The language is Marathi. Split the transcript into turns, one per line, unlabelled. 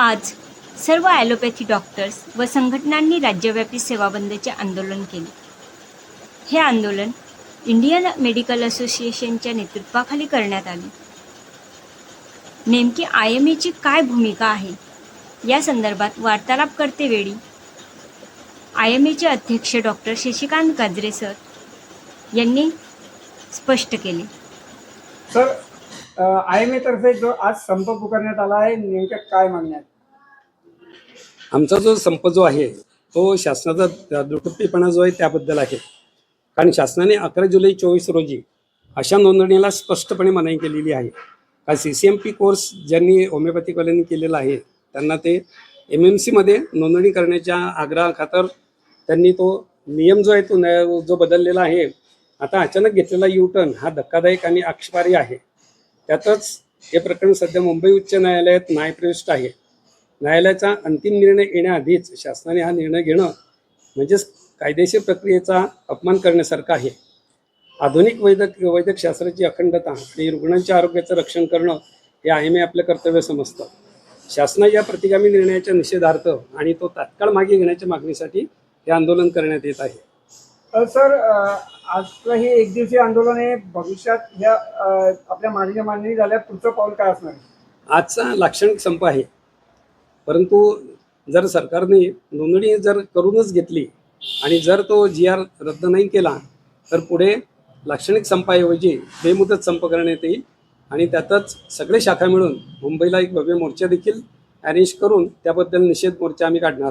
आज सर्व ॲलोपॅथी डॉक्टर्स व संघटनांनी राज्यव्यापी सेवा बंदचे आंदोलन केले. हे आंदोलन इंडियन मेडिकल असोसिएशनच्या नेतृत्वाखाली करण्यात आले. नेमकी आय एम एची काय भूमिका आहे? या संदर्भात वार्तालाप करतेवेळी आय एम एचे अध्यक्ष डॉक्टर शशिकांत गाजरे सर यांनी स्पष्ट केले.
सर आय एम एतर्फे जो आज संप पुकारण्यात आला आहे नेमक्या काय मागण्यात
आमचा जो संप जो आहे तो शासनाचा दुटप्पीपणा जो आहे त्याबद्दल आहे. कारण शासनाने अकरा जुलै चोवीस रोजी अशा नोंदणीला स्पष्टपणे मनाई केलेली आहे. कारण C C M P course ज्यांनी होमिओपॅथिकवाल्यांनी केलेला आहे त्यांना ते एम एम सीमध्ये नोंदणी करण्याच्या आग्रहाखातर त्यांनी तो नियम जो आहे तो न- जो बदललेला आहे आता अचानक घेतलेला यू टर्न हा धक्कादायक आणि आक्षेपार्ह आहे. त्यातच हे प्रकरण सध्या मुंबई उच्च न्यायालयात न्यायप्रविष्ट आहे. न्यायालयाचा अंतिम निर्णय येण्याआधीच शासनाने हा निर्णय घेणं म्हणजेच कायदेशीर प्रक्रियेचा अपमान करण्यासारखं आहे. आधुनिक वैद्यक वैद्यक शास्त्राची अखंडता आणि रुग्णांच्या आरोग्याचं रक्षण करणं हे आहे मी आपलं कर्तव्य समजतं. शासनाच्या या प्रतिगामी निर्णयाच्या निषेधार्थ आणि तो तात्काळ मागे घेण्याच्या मागणीसाठी हे आंदोलन करण्यात येत आहे.
सर आजचं हे एक दिवसीय आंदोलन आहे. भविष्यात ह्या अ, आपल्या मागण्या मान्य झाल्या. पुढचं पाऊल काय असणार?
आजचा लाक्षणिक संप आहे. परंतु जर सरकारने नोंदणी जर करूनच घेतली आणि जर तो जी आर रद्द नाही केला तर पुढे लाक्षणिक संपाऐवजी बेमुदत संप करण्यात येईल आणि त्यातच सगळे शाखा मिळून मुंबईला एक भव्य मोर्चा देखील अरेंज करून त्याबद्दल निषेध मोर्चा आम्ही काढणार आहोत.